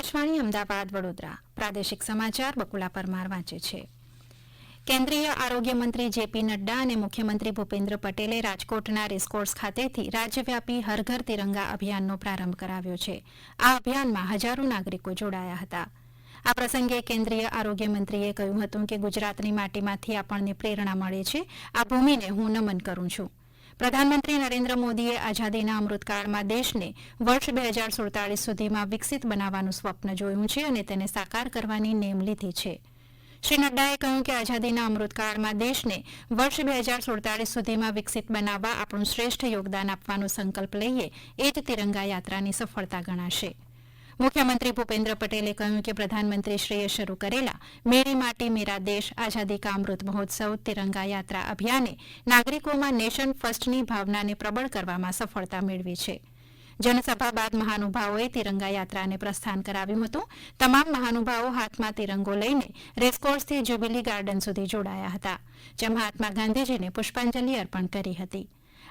આકાશવાણી અમદાવાદ, વડોદરા. પ્રાદેશિક સમાચાર બકુલા પરમાર વાંચે છે. કેન્દ્રીય આરોગ્ય મંત્રી જેપી નડ્ડા અને મુખ્યમંત્રી ભૂપેન્દ્ર પટેલે રાજકોટના રેસકોર્સ ખાતેથી રાજ્યવ્યાપી હર ઘર તિરંગા અભિયાનનો પ્રારંભ કરાવ્યો છે. આ અભિયાનમાં હજારો નાગરિકો જોડાયા હતા. આ પ્રસંગે કેન્દ્રીય આરોગ્ય મંત્રીએ કહ્યું હતું કે ગુજરાતની માટીમાંથી આપણને પ્રેરણા મળે છે. આ ભૂમિને હું નમન કરું છું. પ્રધાનમંત્રી નરેન્દ્ર મોદીએ આઝાદીના અમૃતકાળમાં દેશને વર્ષ બે હજાર સુડતાલીસ સુધીમાં વિકસિત બનાવવાનું સ્વપ્ન જોયું છે અને તેને સાકાર કરવાની નેમ લીધી છે. શ્રી નડ્ડાએ કહ્યું કે આઝાદીના અમૃતકાળમાં દેશને વર્ષ બે હજાર સુડતાલીસ સુધીમાં વિકસિત બનાવવા આપણું શ્રેષ્ઠ યોગદાન આપવાનો સંકલ્પ લઈએ એ જ તિરંગા યાત્રાની સફળતા ગણાશે. મુખ્યમંત્રી ભૂપેન્દ્ર પટેલે કહ્યું કે પ્રધાનમંત્રીશ્રીએ શરૂ કરેલા મેરી માટી મેરા દેશ આઝાદી કા અમૃત મહોત્સવ તિરંગા યાત્રા અભિયાને નાગરિકોમાં નેશન ફર્સ્ટની ભાવનાને પ્રબળ કરવામાં સફળતા મેળવી છે. જનસભા બાદ મહાનુભાવોએ તિરંગા યાત્રાને પ્રસ્થાન કરાવ્યું હતું. તમામ મહાનુભાવો હાથમાં તિરંગો લઈને રેસકોર્સથી જ્યુબિલી ગાર્ડન સુધી જોડાયા હતા, જેમાં મહાત્મા ગાંધીજીને પુષ્પાંજલિ અર્પણ કરી હતી.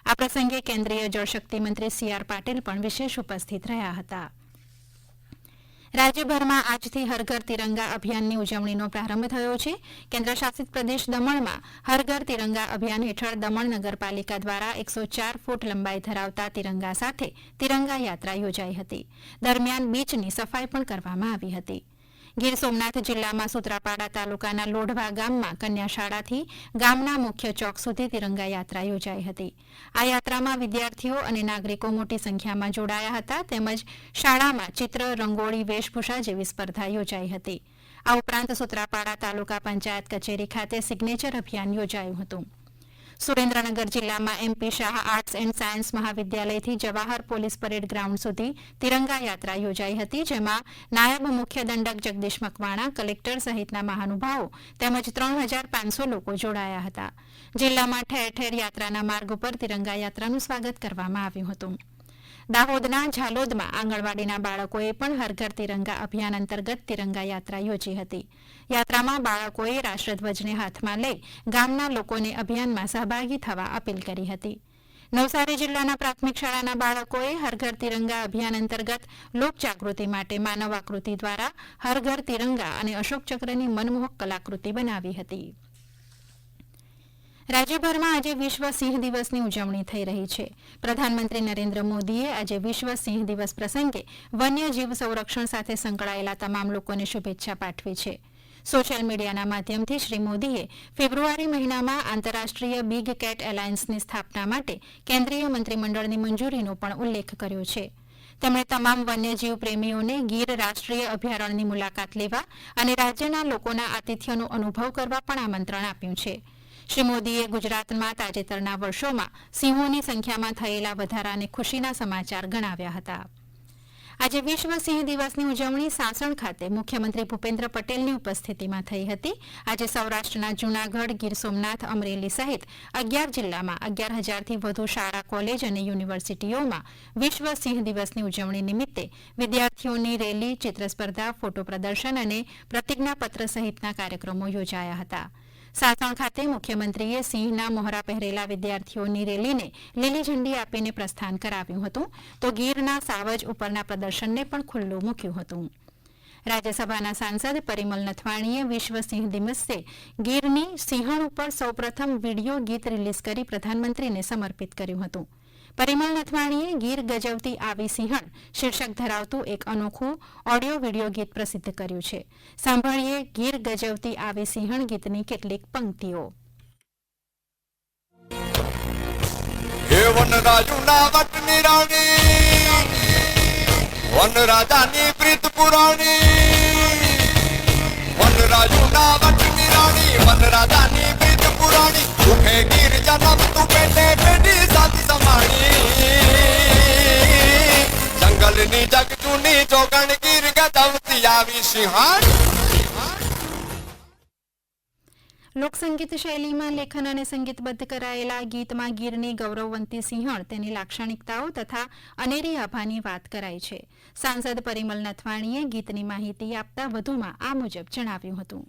આ પ્રસંગે કેન્દ્રીય જળશક્તિ મંત્રી સી આર પાટીલ પણ વિશેષ ઉપસ્થિત રહ્યા હતા. રાજ્યભરમાં આજથી હર ઘર તિરંગા અભિયાનની ઉજવણીનો પ્રારંભ થયો છે. કેન્દ્રશાસિત પ્રદેશ દમણમાં હર ઘર તિરંગા અભિયાન હેઠળ દમણ નગરપાલિકા દ્વારા એકસો ચાર ફૂટ લંબાઈ ધરાવતા તિરંગા સાથે તિરંગા યાત્રા યોજાઈ હતી. દરમિયાન બીચની સફાઈ પણ કરવામાં આવી હતી. ગીર સોમનાથ જિલ્લામાં સુત્રાપાડા તાલુકાના લોઢવા ગામમાં કન્યાશાળાથી ગામના મુખ્ય ચોક સુધી તિરંગા યાત્રા યોજાઈ હતી. આ યાત્રામાં વિદ્યાર્થીઓ અને નાગરિકો મોટી સંખ્યામાં જોડાયા હતા તેમજ શાળામાં ચિત્ર, રંગોળી, વેશભૂષા જેવી સ્પર્ધા યોજાઈ હતી. આ ઉપરાંત સુત્રાપાડા તાલુકા પંચાયત કચેરી ખાતે સિગ્નેચર અભિયાન યોજાયું હતું. સુરેન્દ્રનગર જિલ્લામાં MP Shah arts and science મહાવિદ્યાલયથી Jawahar police parade ground સુધી તિરંગા યાત્રા યોજાઈ હતી, જેમાં નાયબ મુખ્ય દંડક જગદીશ મકવાણા, કલેક્ટર સહિતના મહાનુભાવો તેમજ ત્રણ હજાર પાંચસો લોકો જોડાયા હતા. જિલ્લામાં ઠેર ઠેર યાત્રાના માર્ગ ઉપર તિરંગા યાત્રાનું સ્વાગત કરવામાં આવ્યું હતું. દાહોદના ઝાલોદમાં આંગણવાડીના બાળકોએ પણ હર ઘર તિરંગા અભિયાન અંતર્ગત તિરંગા યાત્રા યોજી હતી. યાત્રામાં બાળકોએ રાષ્ટ્રધ્વજને હાથમાં લઈ ગામના લોકોને અભિયાનમાં સહભાગી થવા અપીલ કરી હતી. નવસારી જિલ્લાના પ્રાથમિક શાળાના બાળકોએ હર ઘર તિરંગા અભિયાન અંતર્ગત લોકજાગૃતિ માટે માનવ આકૃતિ દ્વારા હર ઘર તિરંગા અને અશોક ચક્રની મનમોહક કલાકૃતિ બનાવી હતી. રાજ્યભરમાં આજે વિશ્વ સિંહ દિવસની ઉજવણી થઈ રહી છે. પ્રધાનમંત્રી નરેન્દ્ર મોદીએ આજે વિશ્વ સિંહ દિવસ પ્રસંગે વન્યજીવ સંરક્ષણ સાથે સંકળાયેલા તમામ લોકોને શુભેચ્છા પાઠવી છે. સોશિયલ મીડિયાના માધ્યમથી શ્રી મોદીએ ફેબ્રુઆરી મહિનામાં આંતરરાષ્ટ્રીય બિગ કેટ એલાયન્સની સ્થાપના માટે કેન્દ્રીય મંત્રીમંડળની મંજૂરીનો પણ ઉલ્લેખ કર્યો છે. તેમણે તમામ વન્યજીવ પ્રેમીઓને ગીર રાષ્ટ્રીય અભયારણ્યની મુલાકાત લેવા અને રાજ્યના લોકોના આતિથ્યનો અનુભવ કરવા પણ આમંત્રણ આપ્યું છે. શ્રી મોદીએ ગુજરાતમાં તાજેતરના વર્ષોમાં સિંહોની સંખ્યામાં થયેલા વધારાને ખુશીના સમાચાર ગણાવ્યા હતા. આજે વિશ્વ સિંહ દિવસની ઉજવણી સાસણ ખાતે મુખ્યમંત્રી ભૂપેન્દ્ર પટેલની ઉપસ્થિતિમાં થઈ હતી. આજે સૌરાષ્ટ્રના જૂનાગઢ, ગીર સોમનાથ, અમરેલી સહિત અગિયાર જિલ્લામાં અગિયાર હજારથી વધુ શાળા, કોલેજ અને યુનિવર્સિટીઓમાં વિશ્વ સિંહ દિવસની ઉજવણી નિમિત્તે વિદ્યાર્થીઓની રેલી ચિત્ર સ્પર્ધા ફોટો પ્રદર્શન અને પ્રતિજ્ઞાપત્ર સહિતના કાર્યક્રમો યોજાયા હતા. સાસણ ખાતે મુખ્યમંત્રીએ સિંહના મોહરા પહેરેલા વિદ્યાર્થીઓની રેલીને લીલી ઝંડી આપીને પ્રસ્થાન કરાવ્યું હતું. તો ગીરના સાવજ ઉપરના પ્રદર્શનને પણ ખુલ્લું મૂક્યું હતું. રાજ્યસભાના સાંસદ પરિમલ નથવાણીએ વિશ્વ સિંહ દિવસે ગીરની સિંહણ ઉપર સૌપ્રથમ વીડિયો ગીત રિલીઝ કરી પ્રધાનમંત્રીને સમર્પિત કર્યું હતું. પરિમલ નથવાણીએ ગીર ગજવતી આવી સિંહણ શીર્ષક ધરાવતું એક અનોખું ઓડિયો વીડિયો ગીત પ્રસિદ્ધ કર્યું છે. સાંભળીએ ગીર ગજવતી આવી સિંહણ ગીતની કેટલીક પંક્તિઓ. વન રાજુના પ્રીત પુરાણી. વન રાજુ ના વટ રાણી વન રાજાની પુરાણી સુખે ગીર જન્મ, તું પેટે પેટી સાથી સમાણી જંગલની જગ જૂની ચોગણ ગીર ગદવતી આવી સિંહાણ. લોકસંગીત શૈલીમાં લેખન અને સંગીતબદ્ધ કરાયેલા ગીતમાં ગીરની ગૌરવવંતી સિંહણ તેની લાક્ષણિકતાઓ તથા અનેરી આભાની વાત કરાઈ છે. સાંસદ પરિમલ નથવાણીએ ગીતની માહિતી આપતા વધુમાં આ મુજબ જણાવ્યું હતું.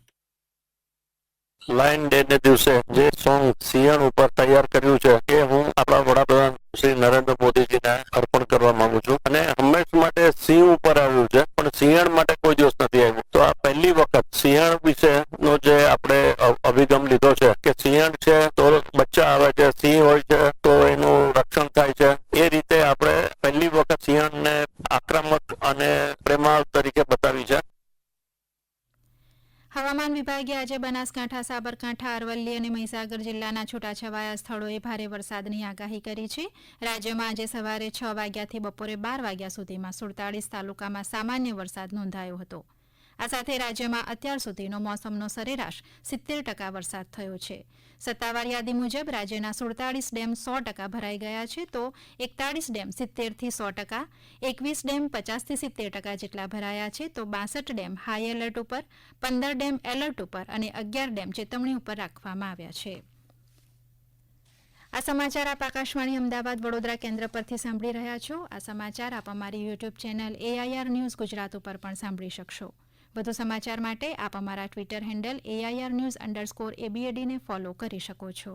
લાયન ડે ને દિવસે જે સોંગ સિયણ ઉપર તૈયાર કર્યું છે, એ હું આપણા વડાપ્રધાન શ્રી નરેન્દ્ર મોદીજીને અર્પણ કરવા માંગુ છું. અને હંમેશ માટે સિંહ ઉપર આવ્યું છે, પણ સિંહણ માટે કોઈ દિવસ નથી આવ્યું. તો આ પહેલી વખત સિંહણ વિશેનો જે આપણે અભિગમ લીધો છે કે સિંહણ છે તો બચ્ચા આવે છે સિંહ હોય છે તો એનું રક્ષણ થાય છે. એ રીતે આપણે પહેલી વખત સિંહણને આક્રમક અને પ્રેમાળ તરીકે બતાવી છે. હવામાન વિભાગે આજે બનાસકાંઠા, સાબરકાંઠા, અરવલ્લી અને મહીસાગર જિલ્લાના છૂટાછવાયા સ્થળોએ ભારે વરસાદની આગાહી કરી છે. રાજ્યમાં આજે સવારે છ વાગ્યાથી બપોરે બાર વાગ્યા સુધીમાં સુડતાળીસ તાલુકામાં સામાન્ય વરસાદ નોંધાયો હતો. આ સાથે રાજ્યમાં અત્યાર સુધીનો મોસમનો સરેરાશ સિત્તેર ટકા વરસાદ થયો છે. સત્તાવાર યાદી મુજબ રાજ્યના સુડતાળીસ ડેમ સો ટકા ભરાઈ ગયા છે તો એકતાળીસ ડેમ સિત્તેરથી સો ટકા, એકવીસ ડેમ પચાસથી સિત્તેર ટકા જેટલા ભરાયા છે તો બાસઠ ડેમ હાઈ એલર્ટ ઉપર, પંદર ડેમ એલર્ટ ઉપર અને અગિયાર ડેમ ચેતવણી ઉપર રાખવામાં આવ્યા છે. આ સમાચાર આપ આકાશવાણી અમદાવાદ વડોદરા કેન્દ્ર પરથી સાંભળી રહ્યા છો. આ સમાચાર આપ અમારી YouTube channel AIR news Gujarat ઉપર પણ સાંભળી શકશો. વધુ સમાચાર માટે આપ અમારા Twitter handle AIR news underscore એબીએડીને follow કરી શકો છો.